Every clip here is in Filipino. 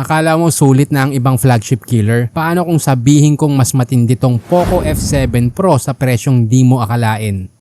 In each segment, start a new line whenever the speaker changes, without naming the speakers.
Akala mo sulit na ang ibang flagship killer? Paano kung sabihin kong mas matindi tong Poco F7 Pro sa presyong di mo akalain?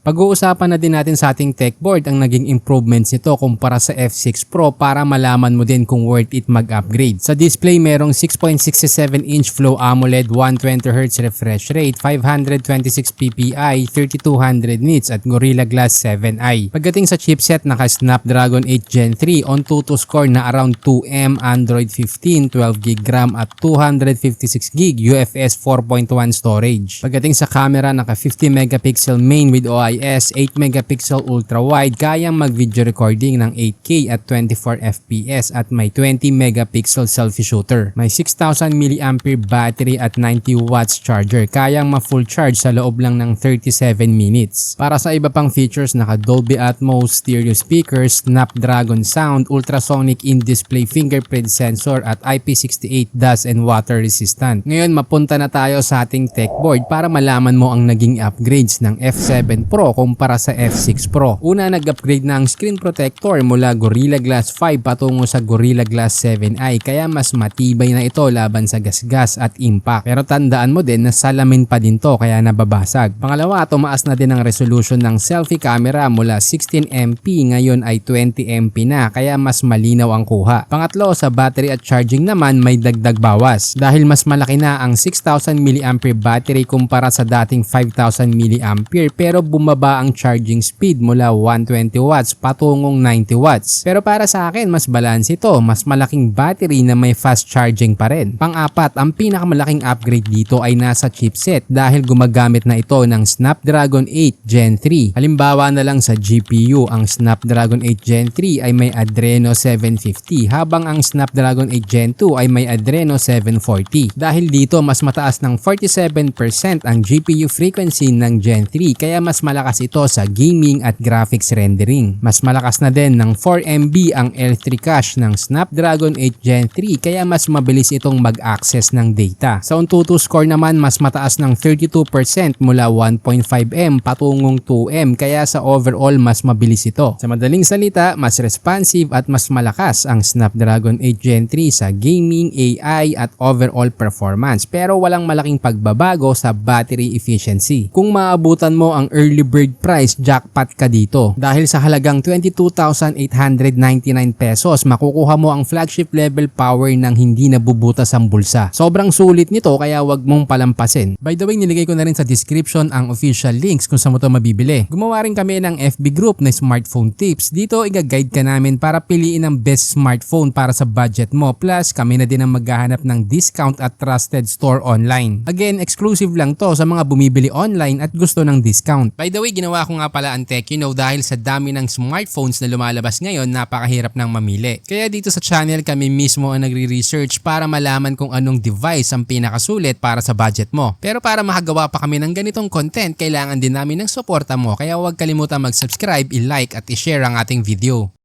Pag-uusapan na din natin sa ating tech board ang naging improvements nito kumpara sa F6 Pro para malaman mo din kung worth it mag-upgrade. Sa display merong 6.67 inch Flow AMOLED 120Hz refresh rate, 526 ppi, 3200 nits at Gorilla Glass 7i. Pagdating sa chipset naka Snapdragon 8 Gen 3 on 2 to score na around 2M Android 15, 12GB RAM at 256GB UFS 4.1 storage. Pagdating sa camera naka 50 megapixel main with OIS, 8 megapixel ultra wide, kayang mag video recording ng 8K at 24 FPS at may 20 megapixel selfie shooter. May 6000 mAh battery at 90 watts charger, kayang ma-full charge sa loob lang ng 37 minutes. Para sa iba pang features, naka Dolby Atmos stereo speakers, Snapdragon sound, ultrasonic in-display fingerprint sensor at IP68 dust and water resistant. Ngayon mapunta na tayo sa ating tech board para malaman mo ang naging upgrades ng F7 Pro kumpara sa F6 Pro. Una nag-upgrade na ang screen protector mula Gorilla Glass 5 patungo sa Gorilla Glass 7i kaya mas matibay na ito laban sa gasgas at impact. Pero tandaan mo din na salamin pa din to kaya nababasag. Pangalawa, tumaas na din ang resolution ng selfie camera mula 16MP ngayon ay 20MP na kaya mas malinaw ang kuha. Pangatlo, sa battery at charging naman may dagdag bawas dahil mas malaki na ang 6000 mAh battery kumpara sa dating 5000 mAh pero bumaba ang charging speed mula 120 watts patungong 90 watts. Pero para sa akin, mas balance ito. Mas malaking battery na may fast charging pa rin. Pang-apat, ang pinakamalaking upgrade dito ay nasa chipset dahil gumagamit na ito ng Snapdragon 8 Gen 3. Halimbawa na lang sa GPU, ang Snapdragon 8 Gen 3 ay may Adreno 750 habang ang Snapdragon 8 Gen 2 ay may Adreno 740. Dahil dito, mas mataas ng 47% ang GPU frequency ng Gen 3 kaya mas malakas ito sa gaming at graphics rendering. Mas malakas na din ng 4MB ang L3 cache ng Snapdragon 8 Gen 3 kaya mas mabilis itong mag-access ng data. Sa Antutu score naman mas mataas ng 32% mula 1.5M patungong 2M kaya sa overall mas mabilis ito. Sa madaling salita, mas responsive at mas malakas ang Snapdragon 8 Gen 3 sa gaming, AI at overall performance pero walang malaking pagbabago sa battery efficiency. Kung maabutan mo ang early bird price, jackpot ka dito. Dahil sa halagang 22,899 pesos, makukuha mo ang flagship level power ng hindi nabubutas ang bulsa. Sobrang sulit nito kaya wag mong palampasin. By the way, niligay ko na rin sa description ang official links kung saan mo ito mabibili. Gumawa rin kami ng FB group na smartphone tips. Dito i-guide ka namin para piliin ang best smartphone para sa budget mo. Plus, kami na din ang maghahanap ng discount at trusted store online. Again, exclusive lang to sa mga bumibili online at gusto ng discount. By the way, ginawa ko nga pala ang tech, you know, dahil sa dami ng smartphones na lumalabas ngayon, napakahirap nang mamili. Kaya dito sa channel kami mismo ang nagre-research para malaman kung anong device ang pinakasulit para sa budget mo. Pero para makagawa pa kami ng ganitong content, kailangan din namin ng suporta mo. Kaya huwag kalimutan mag-subscribe, i-like at i-share ang ating video.